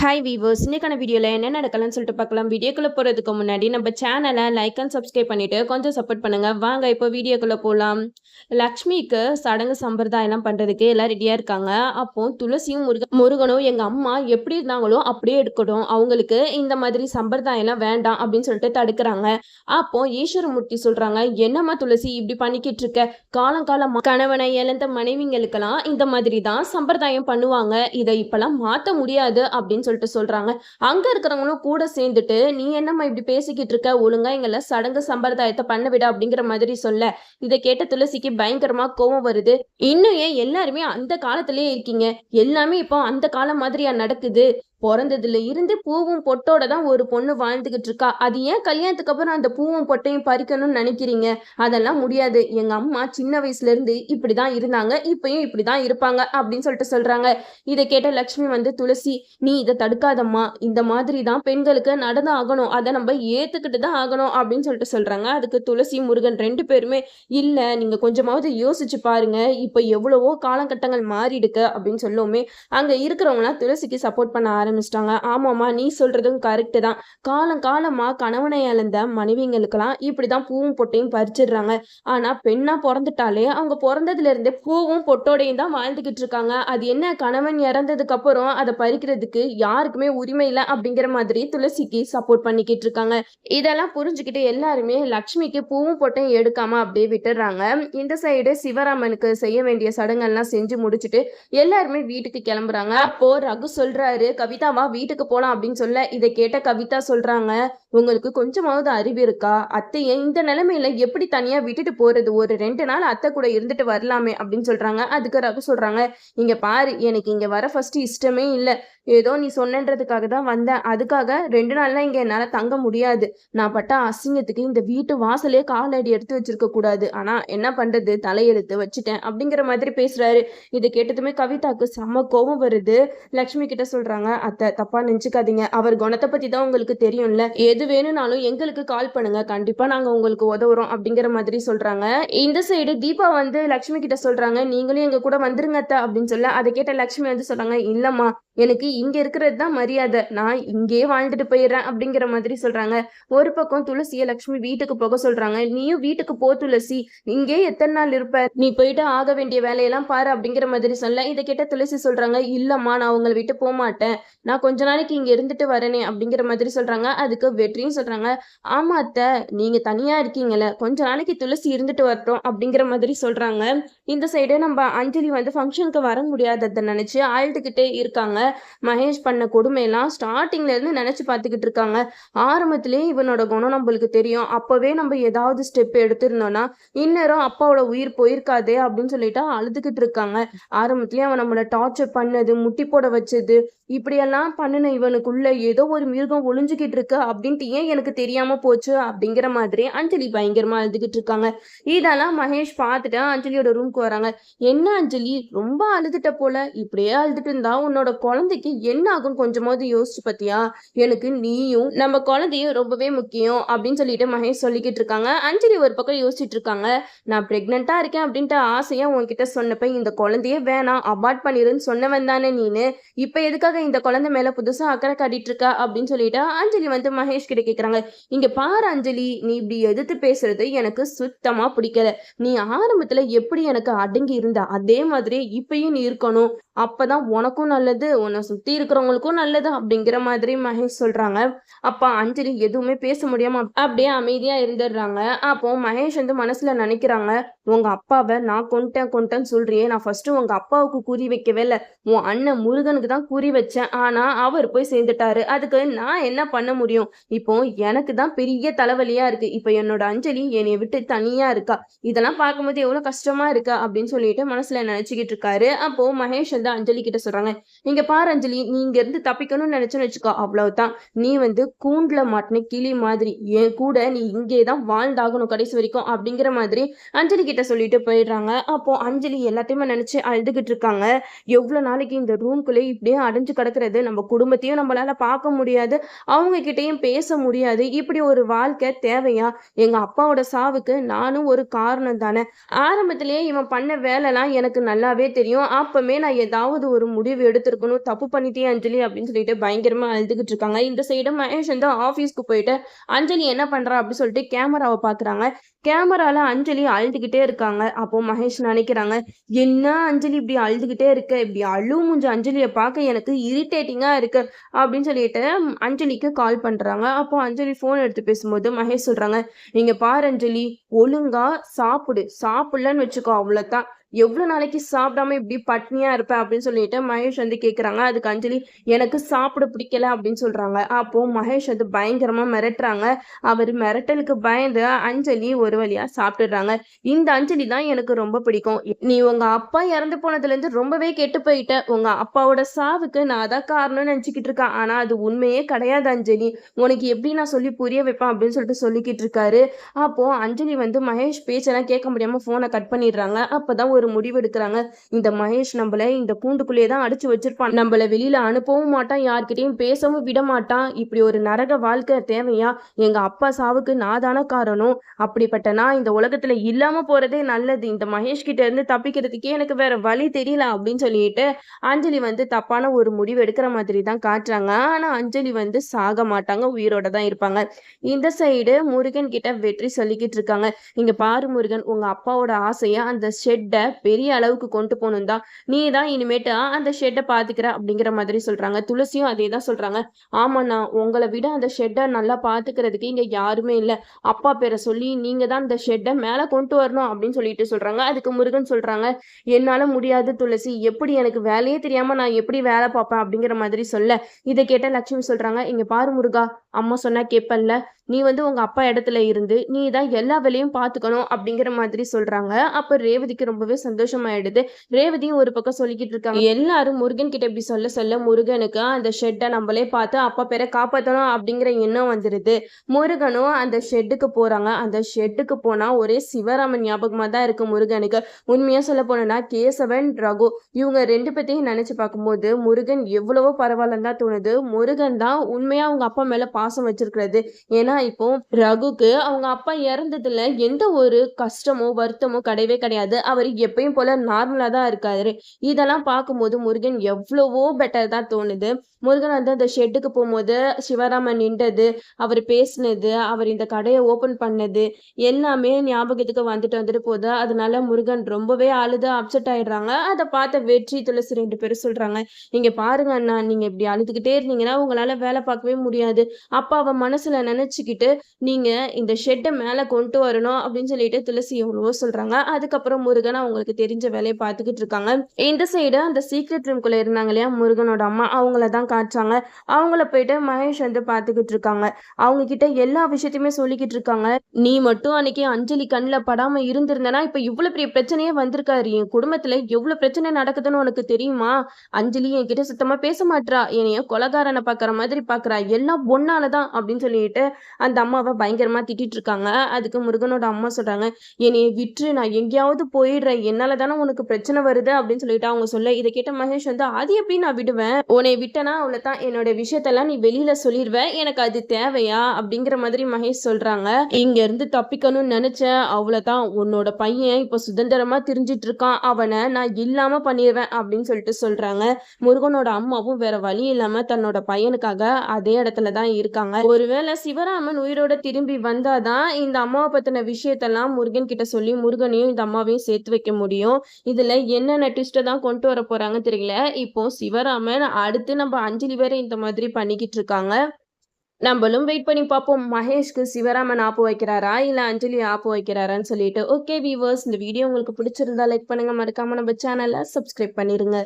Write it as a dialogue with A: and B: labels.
A: Hi viewers இன்னைக்கான வீடியோவில் என்ன நடக்கலாம்னு சொல்லிட்டு பார்க்கலாம். வீடியோக்குள்ளே போகிறதுக்கு முன்னாடி நம்ம சேனலை லைக் அண்ட் சப்ஸ்கிரைப் பண்ணிட்டு கொஞ்சம் சப்போர்ட் பண்ணுங்க. வாங்க இப்போ வீடியோக்குள்ளே போகலாம் லக்ஷ்மிக்கு சடங்கு சம்பிரதாயம்லாம் பண்ணுறதுக்கு எல்லாம் ரெடியாக இருக்காங்க. அப்போ துளசியும் முருக முருகனும் எங்கள் அம்மா எப்படி இருந்தாங்களோ அப்படியே எடுக்கணும் அவங்களுக்கு இந்த மாதிரி சம்பிரதாயம்லாம் வேண்டாம் அப்படின்னு சொல்லிட்டு தடுக்கிறாங்க. அப்போ ஈஸ்வரமூர்த்தி சொல்கிறாங்க என்னம்மா துளசி இப்படி பண்ணிக்கிட்டு இருக்க? காலம் காலம் கணவனை இழந்த மனைவிங்களுக்கெல்லாம் இந்த மாதிரி தான் சம்பிரதாயம் பண்ணுவாங்க. இதை இப்போலாம் மாற்ற முடியாது அப்படின்னு சொல்லிட்டு சொல்றாங்க. அங்க இருக்கிறவங்களும் கூட சேர்ந்துட்டு நீ என்னம்மா இப்படி பேசிக்கிட்டு இருக்க? ஒழுங்கா எங்களை சடங்கு சம்பிரதாயத்தை பண்ண விட அப்படிங்கிற மாதிரி சொல்ல. இதை கேட்ட துளசிக்கு பயங்கரமா கோவம் வருது. இன்னும் ஏன் எல்லாருமே அந்த காலத்திலேயே இருக்கீங்க? எல்லாமே இப்போ அந்த காலம் மாதிரியா நடக்குது? பிறந்ததுல இருந்து பூவும் பொட்டோட தான் ஒரு பொண்ணு வாழ்ந்துகிட்டு இருக்கா. அது ஏன் கல்யாணத்துக்கு அப்புறம் அந்த பூவும் பொட்டையும் பறிக்கணும்னு நினைக்கிறீங்க? அதெல்லாம் முடியாது. எங்க அம்மா சின்ன வயசுல இருந்து இப்படிதான் இருந்தாங்க. இப்பயும் இப்படிதான் இருப்பாங்க அப்படின்னு சொல்லிட்டு சொல்றாங்க. இதை கேட்ட லக்ஷ்மி வந்து துளசி நீ இதை தடுக்காதம்மா. இந்த மாதிரி தான் பெண்களுக்கு நடந்து ஆகணும். அதை நம்ம ஏத்துக்கிட்டு தான் ஆகணும். அப்படின்னு சொல்லிட்டு சொல்றாங்க. அதுக்கு துளசி முருகன் ரெண்டு பேருமே இல்ல நீங்க கொஞ்சமாவது யோசிச்சு பாருங்க. இப்ப எவ்வளவோ காலகட்டங்கள் மாறிடுக்கு அப்படின்னு சொல்லுவோமே அங்க இருக்கிறவங்களாம் துளசிக்கு சப்போர்ட் பண்ண ஆரம்பிச்சிட்டாங்க. ஆமாம்மா நீ சொல்றதும் கரெக்டு தான். காலம் காலமா கணவனை இழந்த மனைவிங்களுக்கெல்லாம் இப்படிதான் பூவும் பொட்டையும் பறிச்சிடுறாங்க. ஆனா பெண்ணா பிறந்துட்டாலே அவங்க பிறந்ததுல இருந்தே பூவும் பொட்டோடையும் தான் வாழ்ந்துகிட்டு இருக்காங்க. அது என்ன கணவன் இறந்ததுக்கு அப்புறம் அதை பறிக்கிறதுக்கு யாருக்குமே உரிமை இல்லை அப்படிங்கிற மாதிரி துளசிக்கு சப்போர்ட் பண்ணிக்கிட்டு இருக்காங்க. இதெல்லாம் புரிஞ்சுக்கிட்டு எல்லாருமே லக்ஷ்மிக்கு பூவும் பொட்டையும் எடுக்காம அப்படியே விட்டுடுறாங்க. இந்த சைடு சிவராமனுக்கு செய்ய வேண்டிய சடங்கெல்லாம் செஞ்சு முடிச்சுட்டு எல்லாருமே வீட்டுக்கு கிளம்புறாங்க. அப்போ ரகு சொல்றாரு கவிதா கவிதாவா வீட்டுக்கு போலாம் அப்படின்னு சொல்ல இதை கேட்ட கவிதா சொல்றாங்க. உங்களுக்கு கொஞ்சமாவது அறிவு இருக்கா? அத்தையை இந்த நிலைமையில எப்படி தனியா விட்டுட்டு போறது? ஒரு ரெண்டு நாள் அத்தை கூட இருந்துட்டு வரலாமே அப்படின்னு சொல்றாங்க. அதுக்கு ரகு சொல்றாங்க இங்க பாரு எனக்கு இங்க வர ஃபர்ஸ்ட் இஷ்டமே இல்லை. ஏதோ நீ சொன்னன்றதுக்காக தான் வந்தேன். அதுக்காக ரெண்டு நாள்லாம் இங்க என்னால தங்க முடியாது. நான் பட்ட அசிங்கத்துக்கு இந்த வீட்டு வாசலே காலடி எடுத்து வச்சிருக்க கூடாது. ஆனா என்ன பண்றது? தலையெழுத்து வச்சுட்டேன். அப்படிங்கிற மாதிரி பேசுறாரு. இதை கேட்டதுமே கவிதாக்கு செம்ம கோபம் வருது. லக்ஷ்மி கிட்ட சொல்றாங்க அத்தை தப்பா நினைச்சுக்காதீங்க. அவர் குணத்தை பத்தி தான் உங்களுக்கு தெரியும்ல. எது வேணும்னாலும் எங்களுக்கு கால் பண்ணுங்க. கண்டிப்பா நாங்க உங்களுக்கு உதவுறோம் அப்படிங்கிற மாதிரி சொல்றாங்க. இந்த சைடு தீபா வந்து லக்ஷ்மி கிட்ட சொல்றாங்க. நீங்களும் எங்க கூட வந்துருங்க அப்படின்னு சொல்ல அதை கேட்ட லக்ஷ்மி வந்து சொல்றாங்க இல்லம்மா எனக்கு இங்க இருக்கிறது தான் மரியாதை. நான் இங்கேயே வாழ்ந்துட்டு போயிடுறேன் அப்படிங்கிற மாதிரி சொல்றாங்க. ஒரு பக்கம் துளசிய லக்ஷ்மி வீட்டுக்கு போக சொல்றாங்க. நீயும் வீட்டுக்கு போ துளசி. இங்கே எத்தனை நாள் இருப்ப? நீ போயிட்டு ஆக வேண்டிய வேலையெல்லாம் பாரு அப்படிங்கிற மாதிரி சொல்ல. இதை கேட்ட துளசி சொல்றாங்க இல்லம்மா நான் உங்களை விட்டு போக மாட்டேன். நான் கொஞ்ச நாளைக்கு இங்க இருந்துட்டு வரேனே அப்படிங்கிற மாதிரி சொல்றாங்க. அதுக்கு வெற்றியும் சொல்றாங்க. ஆமா அத்தை நீங்க தனியா இருக்கீங்கல்ல. கொஞ்ச நாளைக்கு துளசி இருந்துட்டு வரட்டும் அப்படிங்கிற மாதிரி சொல்றாங்க. இந்த சைடு நம்ம அஞ்சலி வந்து ஃபங்க்ஷனுக்கு வர முடியாததை நினைச்சு ஆழ்த்துக்கிட்டே இருக்காங்க. மகேஷ் பண்ண கொடுமையெல்லாம் ஸ்டார்டிங்ல இருந்து நினைச்சு பார்த்துக்கிட்டு இருக்காங்க. ஆரம்பத்திலே இவனோட குணம் நம்மளுக்கு தெரியும். அப்பவே நம்ம ஏதாவது ஸ்டெப் எடுத்திருந்தோம்னா இந்நேரம் அப்பாவோட உயிர் போயிருக்காதே அப்படின்னு சொல்லிட்டு அழுதுகிட்டு இருக்காங்க. ஆரம்பத்திலேயே அவன் நம்மளை டார்ச்சர் பண்ணது முட்டி போட வச்சது இப்படியெல்லாம் பண்ணின இவனுக்குள்ள ஏதோ ஒரு மிருகம் ஒளிஞ்சுக்கிட்டு இருக்கு. அப்படின்ட்டு ஏன் எனக்கு தெரியாம போச்சு? அப்படிங்கிற மாதிரி அஞ்சலி பயங்கரமா அழுதுகிட்டு இருக்காங்க. இதெல்லாம் மகேஷ் பார்த்துட்டு அஞ்சலியோட ரூம்க்கு வராங்க. என்ன அஞ்சலி? ரொம்ப அழுதுட்ட போல. இப்படியே அழுதுட்டு இருந்தா உன்னோட குழந்தைக்கு என்ன ஆகும் கொஞ்சமாவது யோசிச்சு பத்தியா? எனக்கு நீயும் நம்ம குழந்தையும் ரொம்பவே முக்கியம் அப்படின்னு சொல்லிட்டு மகேஷ் சொல்லிக்கிட்டு இருக்காங்க. அஞ்சலி ஒரு பக்கம் யோசிச்சுட்டு இருக்காங்க. நான் பிரெக்னெண்டா இருக்கேன் அப்படின்ட்டு ஆசையா உன்கிட்ட சொன்னப்ப இந்த குழந்தையே வேணாம் அபார்ட் பண்ணிருன்னு சொன்னவன் தானே நீனு. இப்ப எதுக்காக இந்த குழந்தை மேல புதுசா அக்கறை காட்டிட்டு இருக்கா அப்படின்னு சொல்லிட்டு அஞ்சலி வந்து மகேஷ் கிட்ட கேக்குறாங்க. இங்க பாரு அஞ்சலி நீ இப்படி எதிர்த்து பேசுறது எனக்கு சுத்தமா பிடிக்கல. நீ ஆரம்பத்துல எப்படி எனக்கு அடங்கி இருந்தா அதே மாதிரி இப்பயும் நீ இருக்கணும். அப்பதான் உனக்கும் நல்லது உன்னை சுத்தி இருக்கிறவங்களுக்கும் நல்லது அப்படிங்கிற மாதிரி மகேஷ் சொல்றாங்க. அப்ப அஞ்சலி எதுவுமே பேச முடியாம அப்படியே அமைதியா இருந்துடுறாங்க. அப்போ மகேஷ் வந்து மனசுல நினைக்கிறாங்க உங்க அப்பாவை நான் கொண்டேன் கொண்டேன்னு சொல்றியே. நான் ஃபர்ஸ்ட் உங்க அப்பாவுக்கு குறி வைக்கவே இல்லை. உன் அண்ணன் முருகனுக்கு தான் குறி வச்சேன். ஆனா அவர் போய் சேர்ந்துட்டாரு. அதுக்கு நான் என்ன பண்ண முடியும்? இப்போ எனக்கு தான் பெரிய தலைவலியா இருக்கு. இப்போ என்னோட அஞ்சலி என்னை விட்டு தனியா இருக்கா? இதெல்லாம் பார்க்கும்போது எவ்வளவு கஷ்டமா இருக்கா? அப்படின்னு சொல்லிட்டு மனசுல நினைச்சுக்கிட்டு இருக்காரு. அப்போ மகேஷ் வந்து அஞ்சலி கிட்ட சொல்றாங்க நீங்க பாரஞ்சலி நீ இங்க இருந்து தப்பிக்கணும்னு நினைச்சோன்னு வச்சுக்கோ அவ்வளவுதான். நீ வந்து கூண்டுல மாட்டின கிளி மாதிரி என் கூட நீ இங்கே தான் வாழ்ந்தாகணும் கடைசி வரைக்கும் அப்படிங்கிற மாதிரி அஞ்சலி கிட்ட சொல்லிட்டு போயிடுறாங்க. அப்போ அஞ்சலி எல்லாத்தையுமே நினைச்சு அழுதுகிட்டு இருக்காங்க. எவ்வளவு நாளைக்கு இந்த ரூம்குள்ளே இப்படியே அடைஞ்சு கிடக்கிறது? நம்ம குடும்பத்தையும் நம்மளால பார்க்க முடியாது. அவங்க கிட்டயும் பேச முடியாது. இப்படி ஒரு வாழ்க்கை தேவையா? எங்க அப்பாவோட சாவுக்கு நானும் ஒரு காரணம் தானே. ஆரம்பத்திலேயே இவன் பண்ண வேலைலாம் எனக்கு நல்லாவே தெரியும். அப்பமே நான் ஏதாவது ஒரு முடிவு எடுத்திருக்கணும். தப்பு பண்ணிட்டே அஞ்சலி அப்படின்னு சொல்லிட்டு பயங்கரமா அழுதுகிட்டு இருக்காங்க. இந்த சைடு மகேஷ் வந்து ஆஃபீஸ்க்கு போயிட்டு அஞ்சலி என்ன பண்றா அப்படின்னு சொல்லிட்டு கேமராவை பாக்குறாங்க. கேமரால அஞ்சலி அழுதுகிட்டே இருக்காங்க. அப்போ மகேஷ் நினைக்கிறாங்க என்ன அஞ்சலி இப்படி அழுதுகிட்டே இருக்க? இப்படி அழு மூஞ்ச அஞ்சலியை பார்க்க எனக்கு இரிட்டேட்டிங்கா இருக்கு. அப்படின்னு சொல்லிட்டு அஞ்சலிக்கு கால் பண்றாங்க. அப்போ அஞ்சலி ஃபோன் எடுத்து பேசும்போது மகேஷ் சொல்றாங்க நீங்க பாரு அஞ்சலி ஒழுங்கா சாப்பிடு. சாப்பிடலன்னு வச்சுக்கோ அவ்வளவுதான். எவ்வளவு நாளைக்கு சாப்பிடாம இப்படி பட்னியா இருப்பேன் அப்படின்னு சொல்லிட்டு மகேஷ் வந்து கேக்குறாங்க. அதுக்கு அஞ்சலி எனக்கு சாப்பிட பிடிக்கல அப்படின்னு சொல்றாங்க. அப்போ மகேஷ் வந்து பயங்கரமா மிரட்டுறாங்க. அவர் மிரட்டலுக்கு பயந்து அஞ்சலி ஒரு வழியா சாப்பிட்டுடுறாங்க. இந்த அஞ்சலி தான் எனக்கு ரொம்ப பிடிக்கும். நீ உங்க அப்பா இறந்து போனதுல இருந்து ரொம்பவே கெட்டு போயிட்ட. உங்க அப்பாவோட சாவுக்கு நான் தான் காரணம்னு நினைச்சுக்கிட்டு இருக்கேன் ஆனா அது உண்மையே கிடையாது அஞ்சலி. உனக்கு எப்படி நான் சொல்லி புரிய வைப்பேன் அப்படின்னு சொல்லிட்டு சொல்லிக்கிட்டு இருக்காரு. அப்போ அஞ்சலி வந்து மகேஷ் பேச்செல்லாம் கேட்க முடியாம போனை கட் பண்ணிடுறாங்க. அப்பதான் ஒரு முடிவு எடுக்கிறாங்க இந்த மகேஷ் நம்மள இந்த கூண்டுக்குள்ளேயே தான் அடிச்சு வச்சிருப்பான். நம்மள வெளியில அனுப்பவும் மாட்டான் யார்கிட்டயும் பேசவும் விட மாட்டான். இப்படி ஒரு நரக வாழ்க்கை தேவையா? எங்க அப்பா சாவுக்கு நான் தானே காரணம்? அப்படிப்பட்ட நான் இந்த உலகத்துல இல்லாம போறதே நல்லது. இந்த மகேஷ் கிட்ட இருந்து தப்பிக்கிறதுக்கே எனக்கு வேற வழி தெரியல அப்படின்னு சொல்லிட்டு அஞ்சலி வந்து தப்பான ஒரு முடிவு எடுக்கிற மாதிரி தான் காட்டுறாங்க. ஆனா அஞ்சலி வந்து சாக மாட்டாங்க உயிரோட தான் இருப்பாங்க. இந்த சைடு முருகன் கிட்ட வெற்றி சொல்லிக்கிட்டு இருக்காங்க. இங்க பாரு முருகன் உங்க அப்பாவோட ஆசையா அந்த ஷெட்டை பெரிய அளவுக்கு கொண்டு போகணும் தான். நீ தான் இனிமேட்டு அந்த ஷெட்டை பாத்துக்கிற அப்படிங்கிற மாதிரி சொல்றாங்க. துளசியும் அதே தான் சொல்றாங்க. ஆமாண்ணா உங்களை விட அந்த ஷெட்டை நல்லா பாத்துக்கிறதுக்கு இங்க யாருமே இல்லை. அப்பா பேரை சொல்லி நீங்க தான் இந்த ஷெட்டை மேல கொண்டு வரணும் அப்படின்னு சொல்லிட்டு சொல்றாங்க. அதுக்கு முருகன் சொல்றாங்க என்னால முடியாது துளசி. எப்படி எனக்கு வேலையே தெரியாம நான் எப்படி வேலை பார்ப்பேன் அப்படிங்கிற மாதிரி சொல்ல. இதை கேட்ட லட்சுமி சொல்றாங்க இங்க பாரு முருகா அம்மா சொன்னா கேப்பல்ல நீ வந்து உங்க அப்பா இடத்துல இருந்து நீ தான் எல்லா வேலையும் பார்த்துக்கணும் அப்படிங்கிற மாதிரி சொல்றாங்க. அப்ப ரேவதிக்கு ரொம்பவே சந்தோஷமாயிடுது. ரேவதியும் ஒரு பக்கம் சொல்லிக்கிட்டு இருக்காங்க. எல்லாரும் முருகன் கிட்ட இப்படி சொல்ல சொல்ல முருகனுக்கு அந்த ஷெட்டை நம்மளே பார்த்து அப்பா பேரை காப்பாற்றணும் அப்படிங்கிற எண்ணம் வந்துடுது முருகனும் அந்த ஷெட்டுக்கு போறாங்க. அந்த ஷெட்டுக்கு போனா ஒரே சிவராமன் ஞாபகமா தான் இருக்கு முருகனுக்கு. உண்மையா சொல்ல போனோம்னா கேசவன் ரகு இவங்க ரெண்டு பேத்தையும் நினைச்சு பார்க்கும்போது முருகன் எவ்வளவோ பரவாயில்லன்னு தான் தோணுது. முருகன் தான் உண்மையா அவங்க அப்பா மேல பாசம் வச்சிருக்கிறது. ஏன்னா இப்போ ரகுக்கு அவங்க அப்பா இறந்ததுல எந்த ஒரு கஷ்டமோ வருத்தமோ கிடையவே கிடையாது. அவர் எப்பயும் போல நார்மலா தான் இருக்காரு. இதெல்லாம் பார்க்கும்போது முருகன் எவ்வளவோ பெட்டர் தான் தோணுது. முருகன் வந்து அந்த ஷெட்டுக்கு போகும்போது சிவராமன் நின்றது அவர் பேசினது அவர் இந்த கடையை ஓபன் பண்ணது எல்லாமே ஞாபகத்துக்கு வந்துட்டு வந்துட்டு போகுது. அதனால முருகன் ரொம்பவே அழுது அப்செட் ஆயிடுறாங்க. அதை பார்த்த வெற்றி துளசி ரெண்டு பேரும் சொல்றாங்க நீங்க பாருங்க அண்ணா நீங்க இப்படி அழுதுகிட்டே இருந்தீங்கன்னா உங்களால வேலை பார்க்கவே முடியாது. அப்பாவை மனசுல நினைச்சுக்கிட்டு நீங்க இந்த ஷெட்டை மேல கொண்டு வரணும் அப்படின்னு சொல்லிட்டு துளசி எவ்வளவோ சொல்றாங்க. அதுக்கப்புறம் முருகன் அவங்களுக்கு தெரிஞ்ச வேலையை பார்த்துக்கிட்டு இருக்காங்க. இந்த சைடு அந்த சீக்ரெட் ரூம்குள்ள இருந்தாங்க இல்லையா முருகனோட அம்மா. அவங்கள தான் காட்டுறாங்க. அவங்கள போயிட்டு மகேஷ் வந்து பார்த்துக்கிட்டு இருக்காங்க. அவங்க கிட்ட எல்லா விஷயத்தையுமே சொல்லிக்கிட்டு இருக்காங்க. நீ மட்டும் அன்னைக்கு அஞ்சலி கண்ணில் படாம இருந்திருந்தனா இப்ப இவ்வளவு பெரிய பிரச்சனையே வந்திருக்காரு. என் குடும்பத்துல எவ்வளவு பிரச்சனை நடக்குதுன்னு உனக்கு தெரியுமா? அஞ்சலி என்கிட்ட சுத்தமா பேச மாட்றா. என்னைய கொலகாரனை பாக்குற மாதிரி பாக்குறா. எல்லாம் பொண்ணாலதான் அப்படின்னு சொல்லிட்டு அந்த அம்மாவை பயங்கரமா திட்டிட்டு இருக்காங்க அதுக்கு முருகனோட அம்மா சொல்றாங்க என்னைய விற்று நான் எங்கேயாவது போயிடுறேன். என்னால தானே உனக்கு பிரச்சனை வருது? அப்படின்னு சொல்லிட்டு அவங்க சொல்ல இதை கேட்ட மகேஷ் வந்து அது எப்படி நான் விடுவேன்? உன்னை விட்டனா அவ்வளவுதான். என்னோட விஷயத்தெல்லாம் நீ வெளியில சொல்லிடுவ எனக்கு அது தேவையா? அப்படிங்கிற மாதிரி மகேஷ் சொல்றாங்க. இங்க இருந்து தப்பிக்கணும்னு நினைச்சேன். அவ்வளவுதான். உன்னோட பையன் இப்ப சுதந்திரமா திரிஞ்சிட்டு இருக்கான் அவனை நான் இல்லாம பண்ணிடுவேன் அப்படின்னு சொல்லிட்டு சொல்றாங்க. முருகனோட அம்மாவும் வேற வழி இல்லாம தன்னோட பையனுக்காக அதே இடத்துல தான் இருக்காங்க. ஒருவேளை ராமன் உயிரோட திரும்பி வந்தாதான் இந்த அம்மாவை பத்தின விஷயத்தெல்லாம் முருகன் கிட்ட சொல்லி முருகனையும் இந்த அம்மாவையும் சேர்த்து வைக்க முடியும். இதுல என்னென்ன ட்விஸ்ட்டை தான் கொண்டு வர போறாங்க தெரியல. இப்போ சிவராமன் அடுத்து நம்ம அஞ்சலி வேற இந்த மாதிரி பண்ணிக்கிட்டு இருக்காங்க. நம்மளும் வெயிட் பண்ணி பார்ப்போம். மகேஷ்க்கு சிவராமன் ஆப்பு வைக்கிறாரா? இல்லை அஞ்சலி ஆப்பு வைக்கிறாரான்னு சொல்லிட்டு. ஓகே வீவர்ஸ் இந்த வீடியோ உங்களுக்கு பிடிச்சிருந்தா லைக் பண்ணுங்க. மறக்காம நம்ம சேனலை சப்ஸ்கிரைப் பண்ணிருங்க.